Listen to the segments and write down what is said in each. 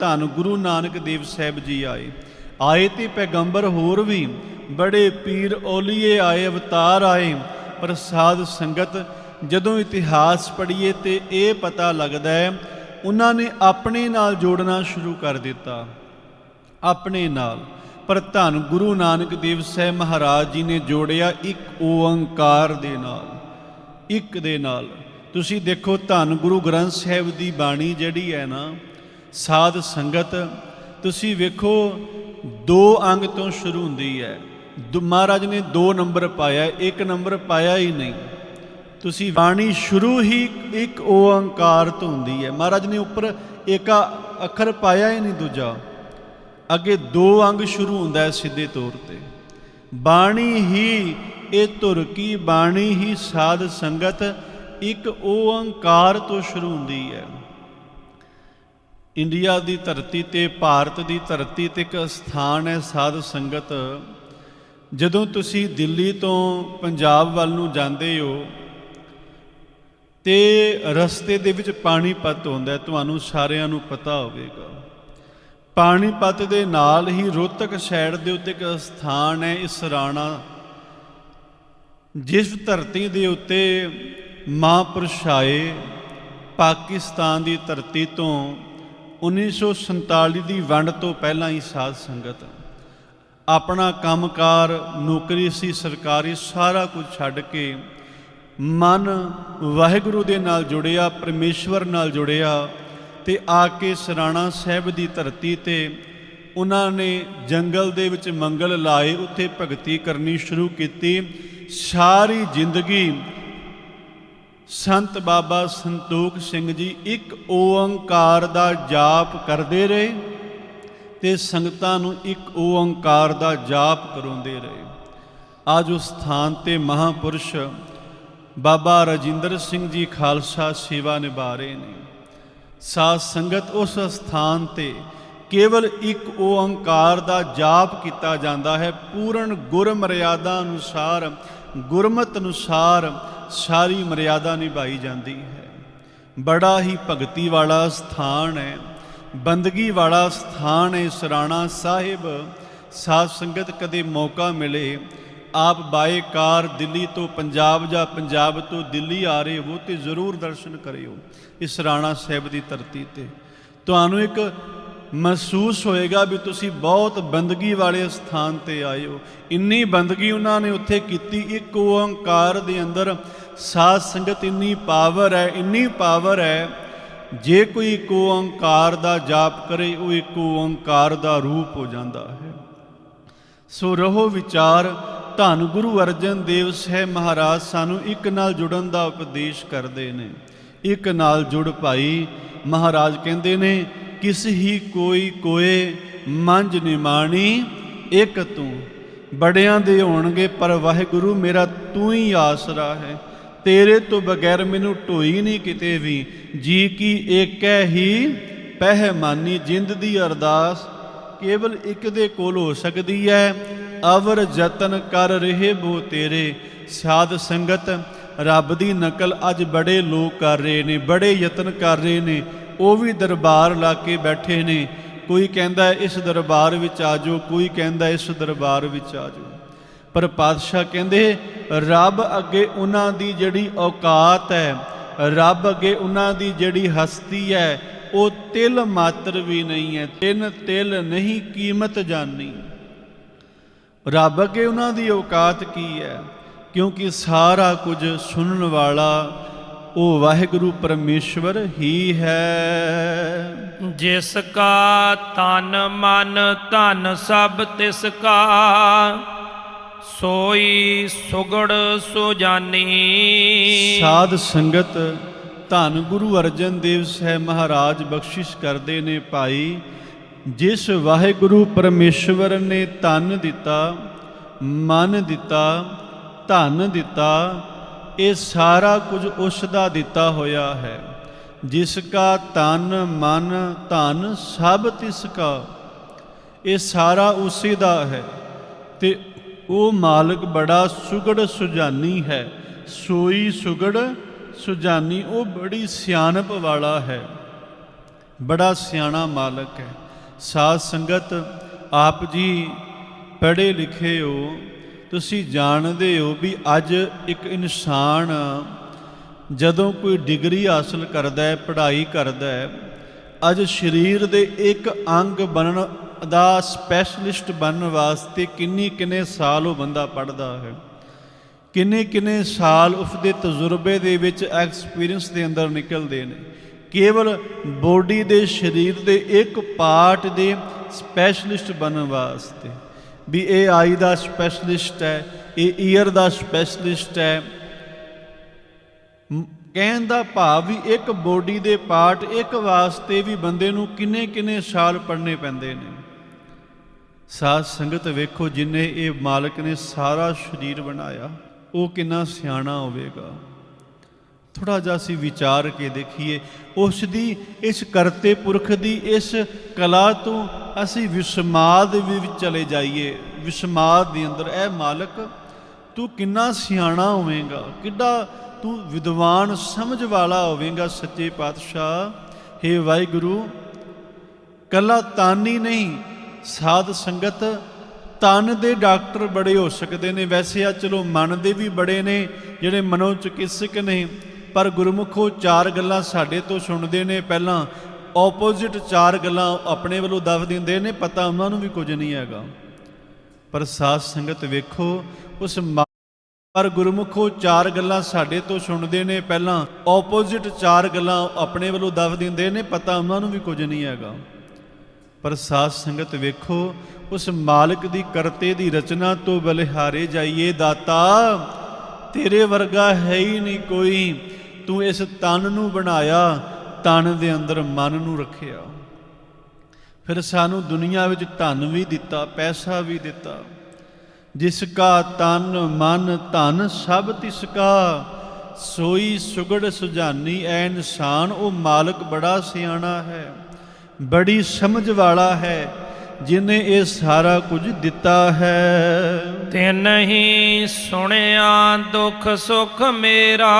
ਧੰਨ ਗੁਰੂ ਨਾਨਕ ਦੇਵ ਸਾਹਿਬ ਜੀ ਆਏ। ਆਏ ਤੇ ਪੈਗੰਬਰ ਹੋਰ ਵੀ, ਬੜੇ ਪੀਰ ਔਲੀਏ ਆਏ, ਅਵਤਾਰ ਆਏ ਪਰ ਸਾਧ ਸੰਗਤ, ਜਦੋਂ ਇਤਿਹਾਸ ਪੜ੍ਹੀਏ ਤੇ ਇਹ ਪਤਾ ਲੱਗਦਾ ਹੈ, ਉਹਨਾਂ ਨੇ ਆਪਣੇ ਨਾਲ ਜੋੜਨਾ ਸ਼ੁਰੂ ਕਰ ਦਿੱਤਾ। ਆਪਣੇ ਨਾਲ, ਪਰ ਧੰਨ ਗੁਰੂ ਨਾਨਕ ਦੇਵ ਸਾਹਿਬ ਮਹਾਰਾਜ ਜੀ ਨੇ ਜੋੜਿਆ ਇੱਕ ਓੰਕਾਰ ਦੇ ਨਾਲ। ਇੱਕ ਦੇ ਨਾਲ। ਤੁਸੀਂ ਦੇਖੋ ਧੰਨ ਗੁਰੂ ਗ੍ਰੰਥ ਸਾਹਿਬ ਦੀ ਬਾਣੀ ਜਿਹੜੀ ਹੈ ਨਾ ਸਾਧ ਸੰਗਤ, ਤੁਸੀਂ ਵੇਖੋ, ਦੋ ਅੰਗ ਤੋਂ ਸ਼ੁਰੂ ਹੁੰਦੀ ਹੈ। ਦੁ- ਮਹਾਰਾਜ ਨੇ ਦੋ ਨੰਬਰ ਪਾਇਆ, ਇੱਕ ਨੰਬਰ ਪਾਇਆ ਹੀ ਨਹੀਂ। ਤੁਸੀਂ ਬਾਣੀ ਸ਼ੁਰੂ ਹੀ ਇੱਕ ਓੰਕਾਰ ਤੋਂ ਹੁੰਦੀ ਹੈ। ਮਹਾਰਾਜ ਨੇ ਉੱਪਰ ਇੱਕ ਅੱਖਰ ਪਾਇਆ ਹੀ ਨਹੀਂ ਦੂਜਾ। ਅੱਗੇ ਦੋ ਅੰਗ ਸ਼ੁਰੂ ਹੁੰਦਾ ਹੈ ਸਿੱਧੇ ਤੌਰ ਤੇ। ਬਾਣੀ ਹੀ ਇਹ ਧੁਰ ਕੀ, ਬਾਣੀ ਹੀ ਸਾਧ ਸੰਗਤ, ਇੱਕ ਓੰਕਾਰ ਤੋਂ ਸ਼ੁਰੂ ਹੁੰਦੀ ਹੈ। ਇੰਡੀਆ ਦੀ ਧਰਤੀ ਤੇ, ਭਾਰਤ ਦੀ ਧਰਤੀ ਤੇ ਇੱਕ ਸਥਾਨ ਹੈ ਸਾਧ ਸੰਗਤ। ਜਦੋਂ ਤੁਸੀਂ ਦਿੱਲੀ ਤੋਂ ਪੰਜਾਬ ਵੱਲ ਨੂੰ ਜਾਂਦੇ ਹੋ, ਤੇ ਰਸਤੇ ਦੇ ਵਿੱਚ ਪਾਣੀਪਤ ਹੁੰਦਾ ਤੁਹਾਨੂੰ ਸਾਰਿਆਂ ਨੂੰ ਪਤਾ ਹੋਵੇਗਾ। ਪਾਣੀਪਤ ਦੇ ਨਾਲ ਹੀ ਰੋਹਤਕ ਸਾਈਡ ਦੇ ਉੱਤੇ ਇੱਕ ਸਥਾਨ ਹੈ ਇਸਰਾਣਾ ਜਿਸ ਧਰਤੀ ਦੇ ਉੱਤੇ ਮਹਾਂਪੁਰਸ਼ਾਏ ਪਾਕਿਸਤਾਨ ਦੀ ਧਰਤੀ ਤੋਂ 1947 ਦੀ ਵੰਡ ਤੋਂ ਪਹਿਲਾਂ ਹੀ ਸਾਧ ਸੰਗਤ ਆਪਣਾ ਕੰਮਕਾਰ, ਨੌਕਰੀ ਸੀ, ਸਰਕਾਰੀ ਸਾਰਾ ਕੁਝ ਛੱਡ ਕੇ ਮਨ ਵਾਹਿਗੁਰੂ ਦੇ ਨਾਲ ਜੁੜਿਆ, ਪਰਮੇਸ਼ਵਰ ਨਾਲ ਜੁੜਿਆ ਤੇ ਆ ਕੇ ਸਰਾਣਾ ਸਾਹਿਬ ਦੀ ਧਰਤੀ ਤੇ ਉਹਨਾਂ ਨੇ ਜੰਗਲ ਦੇ ਵਿੱਚ ਮੰਗਲ ਲਾਏ, ਉੱਥੇ ਭਗਤੀ ਕਰਨੀ ਸ਼ੁਰੂ ਕੀਤੀ। ਸਾਰੀ ਜ਼ਿੰਦਗੀ ਸੰਤ ਬਾਬਾ ਸੰਤੋਖ ਸਿੰਘ ਜੀ ਇੱਕ ਓੰਕਾਰ ਦਾ ਜਾਪ ਕਰਦੇ ਰਹੇ ਤੇ ਸੰਗਤਾਂ ਨੂੰ ਇੱਕ ਓੰਕਾਰ ਦਾ ਜਾਪ ਕਰਾਉਂਦੇ ਰਹੇ। ਅੱਜ ਉਸ ਸਥਾਨ ਤੇ ਮਹਾਪੁਰਸ਼ ਬਾਬਾ ਰਜਿੰਦਰ ਸਿੰਘ ਜੀ ਖਾਲਸਾ ਸੇਵਾ ਨਿਭਾ ਰਹੇ ਨੇ। ਸਾਧ ਸੰਗਤ ਉਸ ਸਥਾਨ ਤੇ ਕੇਵਲ ਇੱਕ ਓੰਕਾਰ ਦਾ ਜਾਪ ਕੀਤਾ ਜਾਂਦਾ ਹੈ। ਪੂਰਨ ਗੁਰ ਮਰਿਆਦਾ ਅਨੁਸਾਰ, ਗੁਰਮਤ ਅਨੁਸਾਰ ਸਾਰੀ ਮਰਿਆਦਾ ਨਿਭਾਈ ਜਾਂਦੀ ਹੈ। ਬੜਾ ਹੀ ਭਗਤੀ ਵਾਲਾ ਸਥਾਨ ਹੈ। ਬੰਦਗੀ ਵਾਲਾ ਸਥਾਨ ਹੈ ਸਰਾਣਾ ਸਾਹਿਬ। ਸਾਧ ਸੰਗਤ ਕਦੇ ਮੌਕਾ ਮਿਲੇ, ਆਪ ਬਾਏ ਕਾਰ ਦਿੱਲੀ ਤੋਂ ਪੰਜਾਬ ਜਾਂ ਪੰਜਾਬ ਤੋਂ ਦਿੱਲੀ ਆ ਰਹੇ ਹੋ ਤੇ ਜ਼ਰੂਰ ਦਰਸ਼ਨ ਕਰਿਓ ਇਸ ਰਾਣਾ ਸਾਹਿਬ ਦੀ ਧਰਤੀ ਤੇ। ਤੁਹਾਨੂੰ ਇੱਕ ਮਹਿਸੂਸ ਹੋਏਗਾ ਵੀ ਤੁਸੀਂ ਬਹੁਤ ਬੰਦਗੀ ਵਾਲੇ ਸਥਾਨ ਤੇ ਆਏ ਹੋ। ਇੰਨੀ ਬੰਦਗੀ ਉਹਨਾਂ ਨੇ ਉੱਥੇ ਕੀਤੀ, ਇੱਕ ਓੰਕਾਰ ਦੇ ਅੰਦਰ ਸਾਧ ਸੰਗਤ ਇੰਨੀ ਪਾਵਰ ਹੈ, ਇੰਨੀ ਪਾਵਰ ਹੈ, ਜੇ ਕੋਈ ਇੱਕ ਓੰਕਾਰ ਦਾ ਜਾਪ ਕਰੇ, ਉਹ ਇੱਕ ਓੰਕਾਰ ਦਾ ਰੂਪ ਹੋ ਜਾਂਦਾ ਹੈ। ਸੋ ਰਹੋ ਵਿਚਾਰ, ਧੰਨ ਗੁਰੂ ਅਰਜਨ ਦੇਵ ਸਾਹਿਬ ਮਹਾਰਾਜ ਸਾਨੂੰ ਇੱਕ ਨਾਲ ਜੁੜਨ ਦਾ ਉਪਦੇਸ਼ ਕਰਦੇ ਨੇ। ਇੱਕ ਨਾਲ ਜੁੜ ਭਾਈ ਮਹਾਰਾਜ ਕਹਿੰਦੇ ਨੇ, ਕਿਸ ਹੀ ਕੋਈ ਕੋਏ ਮੰਜ ਨਿਮਾਣੀ ਇੱਕ ਤੂੰ। ਬੜਿਆਂ ਦੇ ਹੋਣਗੇ ਪਰ ਵਾਹਿਗੁਰੂ ਮੇਰਾ ਤੂੰ ਹੀ ਆਸਰਾ ਹੈ। ਤੇਰੇ ਤੋਂ ਬਗੈਰ ਮੈਨੂੰ ਢੋਈ ਨਹੀਂ ਕਿਤੇ ਵੀ। ਜੀ ਕੀ ਏਕੈ ਹੀ ਪਹਿਮਾਨੀ ਜਿੰਦ ਦੀ ਅਰਦਾਸ। ਕੇਵਲ ਇੱਕ ਦੇ ਕੋਲ ਹੋ ਸਕਦੀ ਹੈ ਅਵਰ ਯਤਨ ਕਰ ਰਹੇ ਬੋ ਤੇਰੇ। ਸਾਧ ਸੰਗਤ, ਰੱਬ ਦੀ ਨਕਲ ਅੱਜ ਬੜੇ ਲੋਕ ਕਰ ਰਹੇ ਨੇ, ਬੜੇ ਯਤਨ ਕਰ ਰਹੇ ਨੇ। ਉਹ ਵੀ ਦਰਬਾਰ ਲਾ ਕੇ ਬੈਠੇ ਨੇ। ਕੋਈ ਕਹਿੰਦਾ ਇਸ ਦਰਬਾਰ ਵਿੱਚ ਆ ਜਾਓ, ਕੋਈ ਕਹਿੰਦਾ ਇਸ ਦਰਬਾਰ ਵਿੱਚ ਆ ਜਾਓ। ਪਰ ਪਾਤਸ਼ਾਹ ਕਹਿੰਦੇ, ਰੱਬ ਅੱਗੇ ਉਹਨਾਂ ਦੀ ਜਿਹੜੀ ਔਕਾਤ ਹੈ, ਰੱਬ ਅੱਗੇ ਉਹਨਾਂ ਦੀ ਜਿਹੜੀ ਹਸਤੀ ਹੈ, ਉਹ ਤਿਲ ਮਾਤਰ ਵੀ ਨਹੀਂ ਹੈ, ਤਿੰਨ ਤਿਲ ਨਹੀਂ, ਕੀਮਤ ਜਾਣੀ ਰੱਬ ਅੱਗੇ ਉਹਨਾਂ ਦੀ ਔਕਾਤ ਕੀ ਹੈ? ਕਿਉਂਕਿ ਸਾਰਾ ਕੁਝ ਸੁਣਨ ਵਾਲਾ ਉਹ ਵਾਹਿਗੁਰੂ ਪਰਮੇਸ਼ਵਰ ਹੀ ਹੈ। ਜਿਸ ਕਾ ਤਨ ਮਨ ਧਨ ਸਭ ਤਿਸ ਕਾ ਸੋਈ ਸੁਗੜ ਸੁਜਾਨੀ ਸਾਧ ਸੰਗਤ, ਧੰਨ ਗੁਰੂ ਅਰਜਨ ਦੇਵ ਸਾਹਿਬ ਮਹਾਰਾਜ ਬਖਸ਼ਿਸ਼ ਕਰਦੇ ਨੇ ਭਾਈ। ਜਿਸ ਵਾਹਿਗੁਰੂ ਪਰਮੇਸ਼ਵਰ ਨੇ ਤਨ ਦਿੱਤਾ, ਮਨ ਦਿੱਤਾ, ਧਨ ਦਿੱਤਾ, ਇਹ ਸਾਰਾ ਕੁਝ ਉਸ ਦਾ ਦਿੱਤਾ ਹੋਇਆ ਹੈ। ਜਿਸ ਕਾ ਤਨ ਮਨ ਧਨ ਸਭ ਤਿਸ ਕਾ, ਇਹ ਸਾਰਾ ਉਸੇ ਦਾ ਹੈ। ਤੇ ਉਹ ਮਾਲਕ ਬੜਾ ਸੁਗੜ ਸੁਜਾਨੀ ਹੈ। ਸੋਈ ਸੁਗੜ ਸੁਜਾਨੀ, ਉਹ ਬੜੀ ਸਿਆਣਪ ਵਾਲਾ ਹੈ। ਬੜਾ ਸਿਆਣਾ ਮਾਲਕ ਹੈ। ਸਾਧ ਸੰਗਤ, ਆਪ ਜੀ ਪੜ੍ਹੇ ਲਿਖੇ ਹੋ, ਤੁਸੀਂ ਜਾਣਦੇ ਹੋ ਵੀ ਅੱਜ ਇੱਕ ਇਨਸਾਨ ਜਦੋਂ ਕੋਈ ਡਿਗਰੀ ਹਾਸਲ ਕਰਦਾ ਹੈ, ਪੜ੍ਹਾਈ ਕਰਦਾ ਹੈ, ਅੱਜ ਸਰੀਰ ਦੇ ਇੱਕ ਅੰਗ ਬਣਨ ਦਾ ਸਪੈਸ਼ਲਿਸਟ ਬਣਨ ਵਾਸਤੇ ਕਿੰਨੇ ਕਿੰਨੇ ਸਾਲ ਉਹ ਬੰਦਾ ਪੜ੍ਹਦਾ ਹੈ। ਕਿੰਨੇ ਕਿੰਨੇ ਸਾਲ ਉਸ ਦੇ ਤਜਰਬੇ ਦੇ ਵਿੱਚ ਐਕਸਪੀਰੀਅੰਸ ਦੇ ਅੰਦਰ ਨਿਕਲਦੇ ਨੇ। ਕੇਵਲ ਬੋਡੀ ਦੇ ਸਰੀਰ ਦੇ ਇੱਕ ਪਾਰਟ ਦੇ ਸਪੈਸ਼ਲਿਸਟ ਬਣਨ ਵਾਸਤੇ। ਵੀ ਇਹ ਆਈ ਦਾ ਸਪੈਸ਼ਲਿਸਟ ਹੈ, ਇਹ ਈਅਰ ਦਾ ਸਪੈਸ਼ਲਿਸਟ ਹੈ। ਕਹਿਣ ਦਾ ਭਾਵ ਵੀ ਇੱਕ ਬੋਡੀ ਦੇ ਪਾਰਟ ਇੱਕ ਵਾਸਤੇ ਵੀ ਬੰਦੇ ਨੂੰ ਕਿੰਨੇ ਕਿੰਨੇ ਸਾਲ ਪੜ੍ਹਨੇ ਪੈਂਦੇ ਨੇ। ਸਾਧ ਸੰਗਤ ਵੇਖੋ ਜਿਨੇ ਇਹ ਮਾਲਕ ਨੇ ਸਾਰਾ ਸਰੀਰ ਬਣਾਇਆ, ਉਹ ਕਿੰਨਾ ਸਿਆਣਾ ਹੋਵੇਗਾ। ਥੋੜਾ ਜਿਹਾ ਅਸੀਂ ਵਿਚਾਰ ਕੇ ਦੇਖੀਏ ਉਸ ਦੀ ਇਸ ਕਰਤੇ ਪੁਰਖ ਦੀ, ਇਸ ਕਲਾ ਤੋਂ ਅਸੀਂ ਵਿਸਮਾਦ ਦੇ ਵਿੱਚ ਚਲੇ ਜਾਈਏ। ਵਿਸਮਾਦ ਦੇ ਅੰਦਰ ਇਹ ਮਾਲਕ, ਤੂੰ ਕਿੰਨਾ ਸਿਆਣਾ ਹੋਵੇਂਗਾ, ਕਿੱਡਾ ਤੂੰ ਵਿਦਵਾਨ ਸਮਝ ਵਾਲਾ ਹੋਵੇਂਗਾ, ਸੱਚੇ ਪਾਤਸ਼ਾਹ। हे ਵਾਹਿਗੁਰੂ, ਕੱਲਾ ਤਾਨੀ ਨਹੀਂ ਸਾਧ ਸੰਗਤ, ਤਨ ਦੇ ਡਾਕਟਰ ਬੜੇ ਹੋ ਸਕਦੇ ਨੇ। ਵੈਸੇ ਆ ਚਲੋ ਮਨ ਦੇ ਵੀ ਬੜੇ ਨੇ, ਜਿਹੜੇ ਮਨੋ ਚਿਕਿਤਸਕ ਨੇ। ਪਰ ਗੁਰਮੁਖੋ ਚਾਰ ਗੱਲਾਂ ਸਾਡੇ ਤੋਂ ਸੁਣਦੇ ਨੇ। ਪਹਿਲਾਂ ਆਪੋਜ਼ਿਟ ਚਾਰ ਗੱਲਾਂ ਆਪਣੇ ਵੱਲੋਂ ਦੱਸ ਦਿੰਦੇ ਨੇ, ਪਤਾ ਉਹਨਾਂ ਨੂੰ ਵੀ ਕੁਝ ਨਹੀਂ ਹੈਗਾ। ਪਰ ਸਾਧ ਸੰਗਤ ਵੇਖੋ, ਉਸ ਮਾ- ਪਰ ਗੁਰਮੁਖੋ ਚਾਰ ਗੱਲਾਂ ਸਾਡੇ ਤੋਂ ਸੁਣਦੇ ਨੇ। ਪਹਿਲਾਂ ਆਪੋਜ਼ਿਟ ਚਾਰ ਗੱਲਾਂ ਆਪਣੇ ਵੱਲੋਂ ਦੱਸ ਦਿੰਦੇ ਨੇ, ਪਤਾ ਉਹਨਾਂ ਨੂੰ ਵੀ ਕੁਝ ਨਹੀਂ ਹੈਗਾ। ਪਰ ਸਾਧ ਸੰਗਤ ਵੇਖੋ, ਉਸ ਮਾਲਕ ਦੀ ਕਰਤੇ ਦੀ ਰਚਨਾ ਤੋਂ ਬਲਿਹਾਰੇ ਜਾਈਏ ਦਾਤਾ, ਤੇਰੇ ਵਰਗਾ ਹੈ ਹੀ ਨਹੀਂ ਕੋਈ। ਤੂੰ ਇਸ ਤਨ ਨੂੰ ਬਣਾਇਆ, ਤਨ ਦੇ ਅੰਦਰ ਮਨ ਨੂੰ ਰੱਖਿਆ। ਫਿਰ ਸਾਨੂੰ ਦੁਨੀਆ ਵਿੱਚ ਧਨ ਵੀ ਦਿੱਤਾ, ਪੈਸਾ ਵੀ ਦਿੱਤਾ। ਜਿਸ ਕਾ ਤਨ ਮਨ, ਧਨ ਸਭ ਤਿਸ ਕਾ। ਸੋਈ ਸੁਗੜ ਸੁਜਾਨੀ ਐ ਇਨਸਾਨ ਉਹ ਮਾਲਕ ਬੜਾ ਸਿਆਣਾ ਹੈ। ਬੜੀ ਸਮਝ ਵਾਲਾ ਹੈ ਜਿਨੇ ਇਹ ਸਾਰਾ ਕੁਝ ਦਿੱਤਾ ਹੈ। ਤੇ ਨਹੀਂ ਸੁਣਿਆ ਦੁੱਖ ਸੁਖ ਮੇਰਾ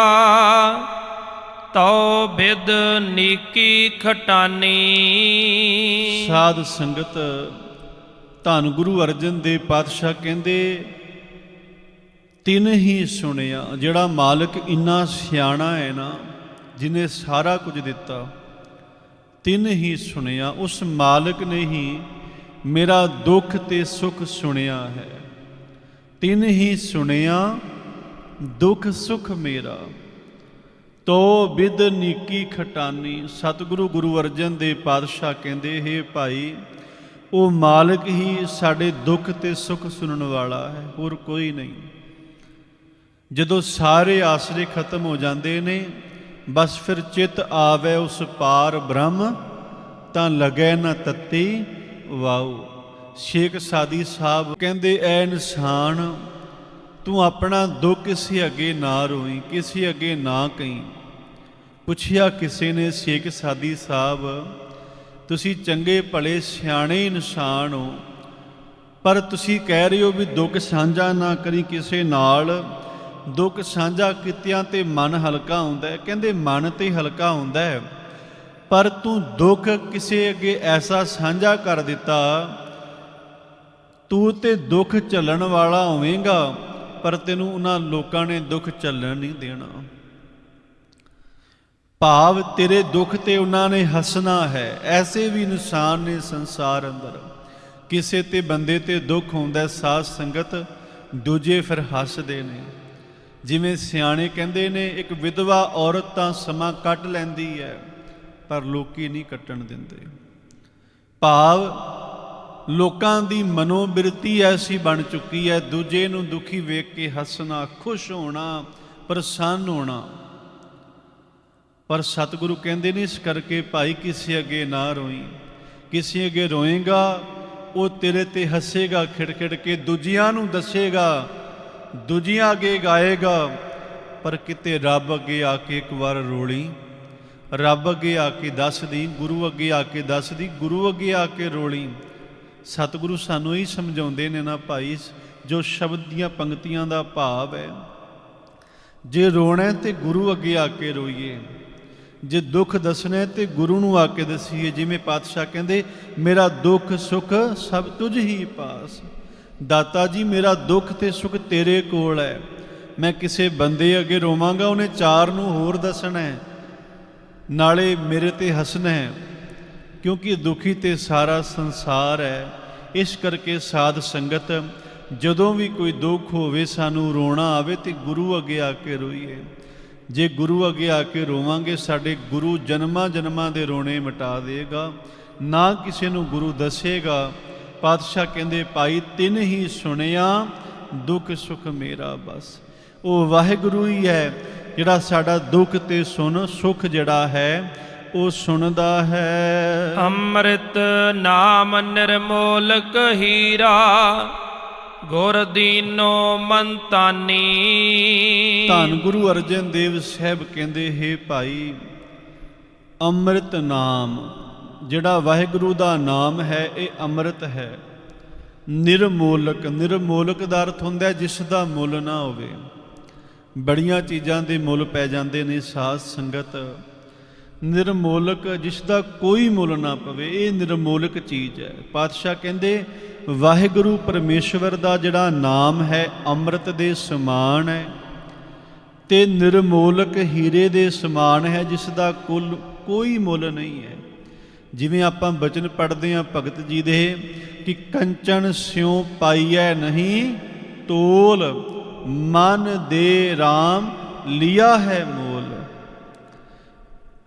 ਤਉ ਬਿਦ ਨੀਕੀ ਖਟਾਨੀ। ਸਾਧ ਸੰਗਤ ਧੰਨ ਗੁਰੂ ਅਰਜਨ ਦੇਵ ਪਾਤਸ਼ਾਹ ਕਹਿੰਦੇ ਤਿੰਨ ਹੀ ਸੁਣਿਆ ਜਿਹੜਾ ਮਾਲਕ ਇੰਨਾ ਸਿਆਣਾ ਹੈ ਨਾ ਜਿਨੇ ਸਾਰਾ ਕੁਝ ਦਿੱਤਾ। ਤਿੰਨ ਹੀ ਸੁਣਿਆ, ਉਸ ਮਾਲਕ ਨੇ ਹੀ ਮੇਰਾ ਦੁੱਖ ਤੇ ਸੁੱਖ ਸੁਣਿਆ ਹੈ। ਤਿੰਨ ਹੀ ਸੁਣਿਆ, ਦੁੱਖ ਸੁਖ ਮੇਰਾ। ਤੋ ਬਿਦ ਨੀਕੀ ਖਟਾਨੀ, ਸਤਿਗੁਰੂ ਗੁਰੂ ਅਰਜਨ ਦੇਵ ਪਾਤਸ਼ਾਹ ਕਹਿੰਦੇ, ਹੈ ਭਾਈ, ਉਹ ਮਾਲਕ ਹੀ ਸਾਡੇ ਦੁੱਖ ਤੇ ਸੁੱਖ ਸੁਣਨ ਵਾਲਾ ਹੈ, ਹੋਰ ਕੋਈ ਨਹੀਂ। ਜਦੋਂ ਸਾਰੇ ਆਸਰੇ ਖਤਮ ਹੋ ਜਾਂਦੇ ਨੇ ਬਸ ਫਿਰ ਚਿਤ ਆਵੇ ਉਸ ਪਾਰ ਬ੍ਰਹਮ, ਤਾਂ ਲਗੈ ਨਾ ਤਤੀ ਵਾਉ। ਸ਼ੇਖ ਸਾਦੀ ਸਾਹਿਬ ਕਹਿੰਦੇ, ਐ ਇਨਸਾਨ, ਤੂੰ ਆਪਣਾ ਦੁੱਖ ਕਿਸੇ ਅੱਗੇ ਨਾ ਰੋਈ, ਕਿਸੇ ਅੱਗੇ ਨਾ ਕਹੀਂ। ਪੁੱਛਿਆ ਕਿਸੇ ਨੇ, ਸ਼ੇਖ ਸਾਦੀ ਸਾਹਿਬ, ਤੁਸੀਂ ਚੰਗੇ ਭਲੇ ਸਿਆਣੇ ਇਨਸਾਨ ਹੋ, ਪਰ ਤੁਸੀਂ ਕਹਿ ਰਹੇ ਹੋ ਵੀ ਦੁੱਖ ਸਾਂਝਾ ਨਾ ਕਰੀ ਕਿਸੇ ਨਾਲ। ਦੁੱਖ ਸਾਂਝਾ ਕੀਤਿਆਂ ਤੇ ਮਨ ਹਲਕਾ ਹੁੰਦਾ ਹੈ। ਕਹਿੰਦੇ ਮਨ ਤੇ ਹਲਕਾ ਹੁੰਦਾ ਹੈ। ਪਰ ਤੂੰ ਦੁੱਖ ਕਿਸੇ ਅੱਗੇ ਐਸਾ ਸਾਂਝਾ ਕਰ ਦਿੱਤਾ ਤੂੰ ਤੇ ਦੁੱਖ ਝੱਲਣ ਵਾਲਾ ਹੋਵੇਂਗਾ ਪਰ ਤੈਨੂੰ ਉਹਨਾਂ ਲੋਕਾਂ ਨੇ ਦੁੱਖ ਝੱਲਣ ਨਹੀਂ ਦੇਣਾ। ਭਾਵ ਤੇਰੇ ਦੁੱਖ ਤੇ ਉਹਨਾਂ ਨੇ ਹੱਸਣਾ ਹੈ। ਐਸੇ ਵੀ ਇਨਸਾਨ ਨੇ ਸੰਸਾਰ ਅੰਦਰ। ਕਿਸੇ ਤੇ ਬੰਦੇ ਤੇ ਦੁੱਖ ਹੁੰਦਾ ਹੈ, ਸਾਧ ਸੰਗਤ ਦੂਜੇ ਫਿਰ ਹੱਸਦੇ ਨੇ। ਜਿਵੇਂ ਸਿਆਣੇ ਕਹਿੰਦੇ ਨੇ, ਇੱਕ ਵਿਧਵਾ ਔਰਤ ਤਾਂ ਸਮਾਂ ਕੱਟ ਲੈਂਦੀ ਹੈ, ਪਰ ਲੋਕੀ ਨਹੀਂ ਕੱਟਣ ਦਿੰਦੇ। ਭਾਵ, ਲੋਕਾਂ ਦੀ ਮਨੋਬਿਰਤੀ ਐਸੀ ਬਣ ਚੁੱਕੀ ਹੈ, ਦੂਜੇ ਨੂੰ ਦੁਖੀ ਵੇਖ ਕੇ ਹੱਸਣਾ, ਖੁਸ਼ ਹੋਣਾ, ਪ੍ਰਸੰਨ ਹੋਣਾ। ਪਰ ਸਤਿਗੁਰੂ ਕਹਿੰਦੇ ਨੇ, ਇਸ ਕਰਕੇ ਭਾਈ ਕਿਸੇ ਅੱਗੇ ਨਾ ਰੋਈ। ਕਿਸੇ ਅੱਗੇ ਰੋਏਗਾ, ਉਹ ਤੇਰੇ ਤੇ ਹੱਸੇਗਾ, ਖਿੜਖਿੜ ਕੇ ਦੂਜਿਆਂ ਨੂੰ ਦੱਸੇਗਾ ਦੂਜੀਆਂ ਅੱਗੇ ਗਾਏਗਾ, ਪਰ ਕਿਤੇ ਰੱਬ ਅੱਗੇ ਆ ਕੇ ਇੱਕ ਵਾਰ ਰੋਲੀ। ਰੱਬ ਅੱਗੇ ਆ ਕੇ ਦੱਸਦੀ, ਗੁਰੂ ਅੱਗੇ ਆ ਕੇ ਦੱਸਦੀ, ਗੁਰੂ ਅੱਗੇ ਆ ਕੇ ਰੋਲੀ। ਸਤਿਗੁਰੂ ਸਾਨੂੰ ਹੀ ਸਮਝਾਉਂਦੇ ਨੇ ਨਾ ਭਾਈ, ਜੋ ਸ਼ਬਦ ਦੀਆਂ ਪੰਕਤੀਆਂ ਦਾ ਭਾਵ ਹੈ। ਜੇ ਰੋਣਾ ਹੈ ਤੇ ਗੁਰੂ ਅੱਗੇ ਆ ਕੇ ਰੋਈਏ, ਜੇ ਦੁੱਖ ਦੱਸਣਾ ਹੈ ਤੇ ਗੁਰੂ ਨੂੰ ਆ ਕੇ ਦਸੀਏ, ਜਿਵੇਂ ਪਾਤਸ਼ਾਹ ਕਹਿੰਦੇ, ਮੇਰਾ ਦੁੱਖ ਸੁੱਖ ਸਭ ਤੁਝ ਹੀ ਪਾਸ। ਦਾਤਾ ਜੀ, ਮੇਰਾ ਦੁੱਖ ਤੇ ਸੁੱਖ ਤੇਰੇ ਕੋਲ ਹੈ। ਮੈਂ ਕਿਸੇ ਬੰਦੇ ਅੱਗੇ ਰੋਵਾਂਗਾ, ਉਹਨੇ ਚਾਰ ਨੂੰ ਹੋਰ ਦੱਸਣਾ ਹੈ। ਨਾਲੇ ਮੇਰੇ ਤੇ ਹੱਸਣਾ ਹੈ, ਕਿਉਂਕਿ ਦੁਖੀ ਤੇ ਸਾਰਾ ਸੰਸਾਰ ਹੈ। ਇਸ ਕਰਕੇ ਸਾਧ ਸੰਗਤ, ਜਦੋਂ ਵੀ ਕੋਈ ਦੁੱਖ ਹੋਵੇ, ਸਾਨੂੰ ਰੋਣਾ ਆਵੇ ਤੇ ਗੁਰੂ ਅੱਗੇ ਆ ਕੇ ਰੋਈਏ। ਜੇ ਗੁਰੂ ਅੱਗੇ ਆ ਕੇ ਰੋਵਾਂਗੇ, ਸਾਡੇ ਗੁਰੂ ਜਨਮਾਂ ਜਨਮਾਂ ਦੇ ਰੋਣੇ ਮਿਟਾ ਦੇਗਾ। ਨਾ ਕਿਸੇ ਨੂੰ ਗੁਰੂ ਦੱਸੇਗਾ ਪਾਤਸ਼ਾਹ ਕਹਿੰਦੇ ਭਾਈ ਤਿੰਨ ਹੀ ਸੁਣਿਆ ਦੁੱਖ ਸੁਖ ਮੇਰਾ ਬਸ। ਉਹ ਵਾਹਿਗੁਰੂ ਹੀ ਹੈ ਜਿਹੜਾ ਸਾਡਾ ਦੁੱਖ ਤੇ ਸੁਣ ਸੁਖ ਜਿਹੜਾ ਹੈ ਉਹ ਸੁਣਦਾ ਹੈ। ਅੰਮ੍ਰਿਤ ਨਾਮ ਨਿਰਮੋਲਕ ਹੀਰਾ ਗੁਰ ਦੀਨੋ ਮੰਤਾਨੀ। ਧੰਨ ਗੁਰੂ ਅਰਜਨ ਦੇਵ ਸਾਹਿਬ ਕਹਿੰਦੇ ਹੈ ਭਾਈ ਅੰਮ੍ਰਿਤ ਨਾਮ ਜਿਹੜਾ ਵਾਹਿਗੁਰੂ ਦਾ ਨਾਮ ਹੈ, ਇਹ ਅੰਮ੍ਰਿਤ ਹੈ। ਨਿਰਮੋਲਕ ਨਿਰਮੋਲਕ ਦਾ ਅਰਥ ਹੁੰਦਾ ਜਿਸ ਦਾ ਮੁੱਲ ਨਾ ਹੋਵੇ। ਬੜੀਆਂ ਚੀਜ਼ਾਂ ਦੇ ਮੁੱਲ ਪੈ ਜਾਂਦੇ ਨੇ, ਸਾਧ ਸੰਗਤ। ਨਿਰਮੋਲਕ, ਜਿਸ ਦਾ ਕੋਈ ਮੁੱਲ ਨਾ ਪਵੇ, ਇਹ ਨਿਰਮੋਲਕ ਚੀਜ਼ ਹੈ। ਪਾਤਸ਼ਾਹ ਕਹਿੰਦੇ, ਵਾਹਿਗੁਰੂ ਪਰਮੇਸ਼ਵਰ ਦਾ ਜਿਹੜਾ ਨਾਮ ਹੈ, ਅੰਮ੍ਰਿਤ ਦੇ ਸਮਾਨ ਹੈ। ਤੇ ਨਿਰਮੋਲਕ ਹੀਰੇ ਦੇ ਸਮਾਨ ਹੈ, ਜਿਸ ਦਾ ਕੁੱਲ ਕੋਈ ਮੁੱਲ ਨਹੀਂ ਹੈ। ਜਿਵੇਂ ਆਪਾਂ ਬਚਨ ਪੜ੍ਹਦੇ ਹਾਂ ਭਗਤ ਜੀ ਦੇ, ਕਿ ਕੰਚਨ ਸਿਉ ਪਾਈਐ ਨਹੀਂ, ਤੋਲ, ਮਨ ਦੇ RAM ਲਿਆ ਹੈ ਮੋਲ।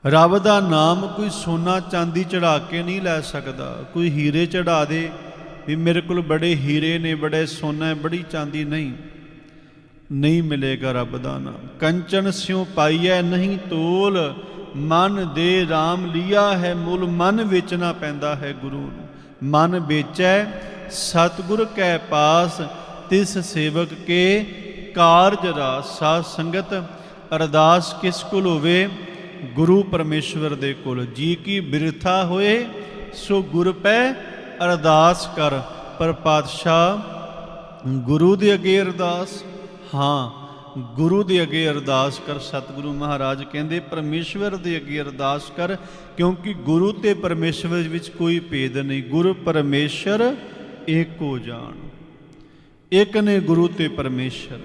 ਰੱਬ ਦਾ ਨਾਮ ਕੋਈ ਸੋਨਾ ਚਾਂਦੀ ਚੜਾ ਕੇ ਨਹੀਂ ਲੈ ਸਕਦਾ, ਕੋਈ ਹੀਰੇ ਚੜਾ ਦੇ, ਵੀ ਮੇਰੇ ਕੋਲ ਬੜੇ ਹੀਰੇ ਨੇ, ਬੜੇ ਸੋਨਾ ਹੈ, ਬੜੀ ਚਾਂਦੀ ਨਹੀਂ। ਨਹੀਂ ਮਿਲੇਗਾ ਰੱਬ ਦਾ ਨਾਮ। ਕੰਚਨ ਸਿਉ ਪਾਈਐ ਨਹੀਂ, ਤੋਲ ਮਨ ਦੇ RAM ਲਿਆ ਹੈ ਮੁੱਲ, ਮਨ ਵੇਚਣਾ ਪੈਂਦਾ ਹੈ ਗੁਰੂ ਨੂੰ। ਮਨ ਵੇਚੈ, ਸਤਿਗੁਰ ਕੈ ਪਾਸ, ਤਿਸ ਸੇਵਕ ਕੇ ਕਾਰਜ ਰਾਸ। ਸਾਧ ਸੰਗਤ, ਅਰਦਾਸ ਕਿਸ ਕੋਲ ਹੋਵੇ? ਗੁਰੂ ਪਰਮੇਸ਼ਵਰ ਦੇ ਕੋਲ। ਜੀ ਕੀ ਬਿਰਥਾ ਹੋਏ, ਸੋ ਗੁਰ ਪੈ ਅਰਦਾਸ ਕਰ। ਪਰ ਪਾਤਸ਼ਾਹ, ਗੁਰੂ ਦੇ ਅੱਗੇ ਅਰਦਾਸ, ਹਾਂ। ਗੁਰੂ ਦੇ ਅੱਗੇ ਅਰਦਾਸ ਕਰ, ਸਤਿਗੁਰੂ ਮਹਾਰਾਜ ਕਹਿੰਦੇ, ਪਰਮੇਸ਼ਵਰ ਦੇ ਅੱਗੇ ਅਰਦਾਸ ਕਰ, ਕਿਉਂਕਿ ਗੁਰੂ ਤੇ ਪਰਮੇਸ਼ਵਰ ਵਿੱਚ ਕੋਈ ਭੇਦ ਨਹੀਂ। ਗੁਰ ਪਰਮੇਸ਼ਰ ਏਕੋ ਜਾਣ। ਇੱਕ ਨੇ ਗੁਰੂ ਤੇ ਪਰਮੇਸ਼ਰ।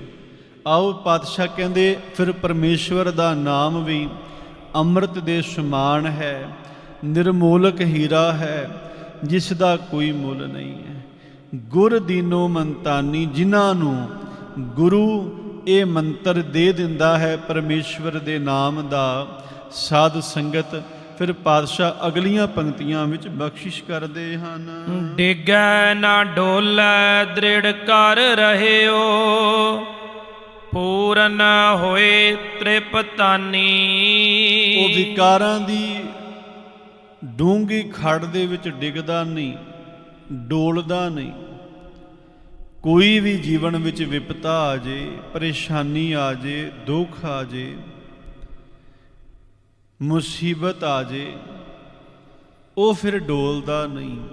ਆਓ ਪਾਤਸ਼ਾਹ ਕਹਿੰਦੇ, ਫਿਰ ਪਰਮੇਸ਼ਵਰ ਦਾ ਨਾਮ ਵੀ ਅੰਮ੍ਰਿਤ ਦੇ ਸਮਾਨ ਹੈ, ਨਿਰਮੋਲਕ ਹੀਰਾ ਹੈ, ਜਿਸ ਦਾ ਕੋਈ ਮੁੱਲ ਨਹੀਂ ਹੈ। ਗੁਰ ਦੀਨੋ ਮੰਤਾਨੀ, ਜਿਨ੍ਹਾਂ ਨੂੰ ਗੁਰੂ ਇਹ ਮੰਤਰ ਦੇ ਦਿੰਦਾ ਹੈ ਪਰਮੇਸ਼ਵਰ ਦੇ ਨਾਮ ਦਾ ਸਾਧ ਸੰਗਤ। ਫਿਰ ਪਾਤਸ਼ਾਹ ਅਗਲੀਆਂ ਪੰਕਤੀਆਂ ਵਿੱਚ ਬਖਸ਼ਿਸ਼ ਕਰਦੇ ਹਨ। ਡਿਗੈ ਨਾ ਡੋਲੇ ਦ੍ਰਿੜ ਕਰ ਰਹਿਓ। ਪੂਰਨ ਹੋਏ ਤ੍ਰਿਪਤਾਨੀ। ਉਹ ਵਿਕਾਰਾਂ ਦੀ ਡੂੰਗੀ ਖੜ ਦੇ ਵਿੱਚ ਡਿੱਗਦਾ ਨਹੀਂ ਡੋਲਦਾ ਨਹੀਂ। ਕੋਈ ਵੀ ਜੀਵਨ ਵਿੱਚ ਵਿਪਤਾ ਆ ਜੇ, ਪਰੇਸ਼ਾਨੀ ਆ ਜੇ, ਦੁੱਖ ਆ ਜੇ, ਮੁਸੀਬਤ ਆ ਜੇ, ਉਹ ਫਿਰ ਡੋਲਦਾ ਨਹੀਂ।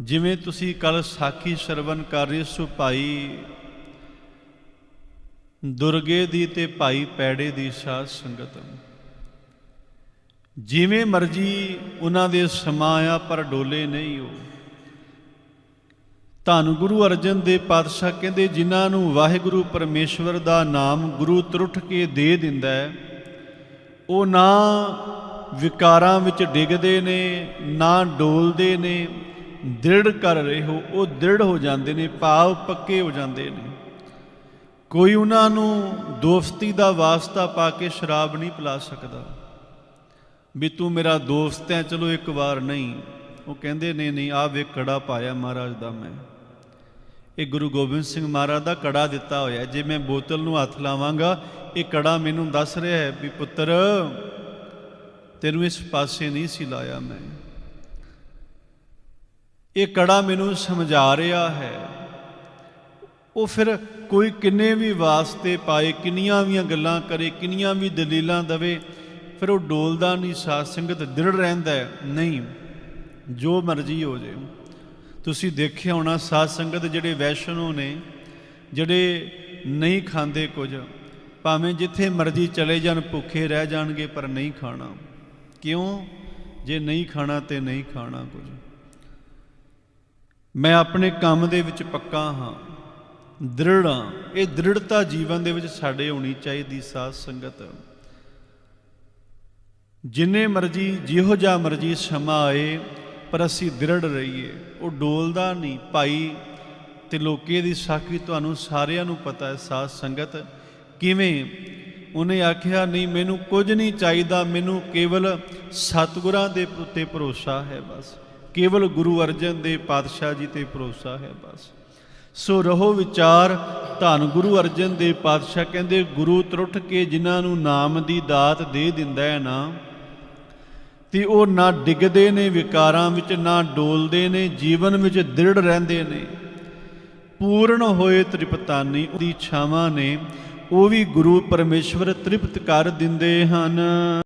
ਜਿਵੇਂ ਤੁਸੀਂ ਕੱਲ ਸਾਖੀ ਸਰਵਨ ਕਰ ਰਹੇ ਸੋ ਭਾਈ, ਦੁਰਗੇ ਦੀ ਤੇ ਭਾਈ ਪੈੜੇ ਦੀ ਸਾਧ ਸੰਗਤ। ਜਿਵੇਂ ਮਰਜ਼ੀ ਉਹਨਾਂ ਦੇ ਸਮਾਂ ਆ ਪਰ ਡੋਲੇ ਨਹੀਂ ਉਹ। ਧੰਨ ਗੁਰੂ ਅਰਜਨ ਦੇਵ ਪਾਤਸ਼ਾਹ ਕਹਿੰਦੇ, ਜਿਨ੍ਹਾਂ ਨੂੰ ਵਾਹਿਗੁਰੂ ਪਰਮੇਸ਼ਵਰ ਦਾ ਨਾਮ ਗੁਰੂ ਤਰੁੱਠ ਕੇ ਦੇ ਦਿੰਦਾ ਹੈ, ਉਹ ਨਾ ਵਿਕਾਰਾਂ ਵਿੱਚ ਡਿੱਗਦੇ ਨੇ, ਨਾ ਡੋਲਦੇ ਨੇ, ਦ੍ਰਿੜ ਕਰ ਰਹੇ ਹੋ, ਉਹ ਦ੍ਰਿੜ ਹੋ ਜਾਂਦੇ ਨੇ, ਭਾਵ ਪੱਕੇ ਹੋ ਜਾਂਦੇ ਨੇ। ਕੋਈ ਉਹਨਾਂ ਨੂੰ ਦੋਸਤੀ ਦਾ ਵਾਸਤਾ ਪਾ ਕੇ ਸ਼ਰਾਬ ਨਹੀਂ ਪਿਲਾ ਸਕਦਾ। ਵੀ ਤੂੰ ਮੇਰਾ ਦੋਸਤ ਹੈ, ਚਲੋ ਇੱਕ ਵਾਰ ਨਹੀਂ। ਉਹ ਕਹਿੰਦੇ ਨੇ ਨਹੀਂ ਆ ਵੇਖੜਾ ਪਾਇਆ ਮਹਾਰਾਜ ਦਾ ਮੈਂ। ਇਹ ਗੁਰੂ ਗੋਬਿੰਦ ਸਿੰਘ ਮਹਾਰਾਜ ਦਾ ਕੜਾ ਦਿੱਤਾ ਹੋਇਆ ਜੇ ਮੈਂ ਬੋਤਲ ਨੂੰ ਹੱਥ ਲਾਵਾਂਗਾ, ਇਹ ਕੜਾ ਮੈਨੂੰ ਦੱਸ ਰਿਹਾ ਹੈ ਵੀ ਪੁੱਤਰ, ਤੈਨੂੰ ਇਸ ਪਾਸੇ ਨਹੀਂ ਸੀ ਲਾਇਆ ਮੈਂ। ਇਹ ਕੜਾ ਮੈਨੂੰ ਸਮਝਾ ਰਿਹਾ ਹੈ। ਉਹ ਫਿਰ ਕੋਈ ਕਿੰਨੇ ਵੀ ਵਾਸਤੇ ਪਾਏ, ਕਿੰਨੀਆਂ ਵੀ ਗੱਲਾਂ ਕਰੇ, ਕਿੰਨੀਆਂ ਵੀ ਦਲੀਲਾਂ ਦਵੇ, ਫਿਰ ਉਹ ਡੋਲਦਾ ਨਹੀਂ, ਸਾਧ ਸੰਗਤ ਦ੍ਰਿੜ ਰਹਿੰਦਾ ਨਹੀਂ, ਜੋ ਮਰਜ਼ੀ ਹੋ ਜੇ ਤੁਸੀਂ ਦੇਖਿਆ ਹੋਣਾ, ਸਾਧ ਸੰਗਤ ਜਿਹੜੇ ਵੈਸ਼ਨੋ ਨੇ, ਜਿਹੜੇ ਨਹੀਂ ਖਾਂਦੇ ਕੁਝ, ਭਾਵੇਂ ਜਿੱਥੇ ਮਰਜ਼ੀ ਚਲੇ ਜਾਣ, ਭੁੱਖੇ ਰਹਿ ਜਾਣਗੇ, ਪਰ ਨਹੀਂ ਖਾਣਾ। ਕਿਉਂ? ਜੇ ਨਹੀਂ ਖਾਣਾ ਤੇ ਨਹੀਂ ਖਾਣਾ ਕੁਝ। ਮੈਂ ਆਪਣੇ ਕੰਮ ਦੇ ਵਿੱਚ ਪੱਕਾ ਹਾਂ, ਦ੍ਰਿੜ ਹਾਂ। ਇਹ ਦ੍ਰਿੜਤਾ ਜੀਵਨ ਦੇ ਵਿੱਚ ਸਾਡੇ ਹੋਣੀ ਚਾਹੀਦੀ, ਸਾਧ ਸੰਗਤ। ਜਿੰਨੇ ਮਰਜ਼ੀ, ਜਿਹੋ ਜਿਹਾ ਮਰਜ਼ੀ ਸਮਾਂ ਆਏ ਪਰ ਅਸੀਂ ਦ੍ਰਿੜ ਰਹੀਏ। ਉਹ ਡੋਲਦਾ ਨਹੀਂ। ਭਾਈ, ਤੇ ਲੋਕੇ ਦੀ ਸਾਖੀ ਤੁਹਾਨੂੰ ਸਾਰਿਆਂ ਨੂੰ ਪਤਾ ਹੈ, ਸਾਧ ਸੰਗਤ। ਕਿਵੇਂ? ਉਹਨੇ ਆਖਿਆ, ਨਹੀਂ, ਮੈਨੂੰ ਕੁਝ ਨਹੀਂ ਚਾਹੀਦਾ। ਮੈਨੂੰ ਕੇਵਲ ਸਤਿਗੁਰਾਂ ਦੇ ਉੱਤੇ ਭਰੋਸਾ ਹੈ ਬਸ। ਕੇਵਲ ਗੁਰੂ ਅਰਜਨ ਦੇ ਪਾਤਸ਼ਾਹ ਜੀ ਤੇ ਭਰੋਸਾ ਹੈ ਬਸ। ਸੋ ਰਹੋ ਵਿਚਾਰ ਧੰਨ ਗੁਰੂ ਅਰਜਨ ਦੇ ਪਾਤਸ਼ਾਹ। ਕਹਿੰਦੇ, ਗੁਰੂ ਤਰੁੱਠ ਕੇ ਜਿਨ੍ਹਾਂ ਨੂੰ ਨਾਮ ਦੀ ਦਾਤ ਦੇ ਦਿੰਦਾ ਹੈ ਨਾ ਤੇ ਉਹ ਨਾ ਡਿੱਗਦੇ ਨੇ, ਵਿਕਾਰਾਂ ਵਿੱਚ ਨਾ ਡੋਲਦੇ ਨੇ, ਜੀਵਨ ਵਿੱਚ ਦ੍ਰਿੜ ਰਹਿੰਦੇ ਨੇ। ਪੂਰਨ ਹੋਏ ਤ੍ਰਿਪਤਾਨੀ ਦੀ ਛਾਵਾਂ ਨੇ, ਉਹ ਵੀ ਗੁਰੂ ਪਰਮੇਸ਼ਵਰ ਤ੍ਰਿਪਤ ਕਰ ਦਿੰਦੇ ਹਨ।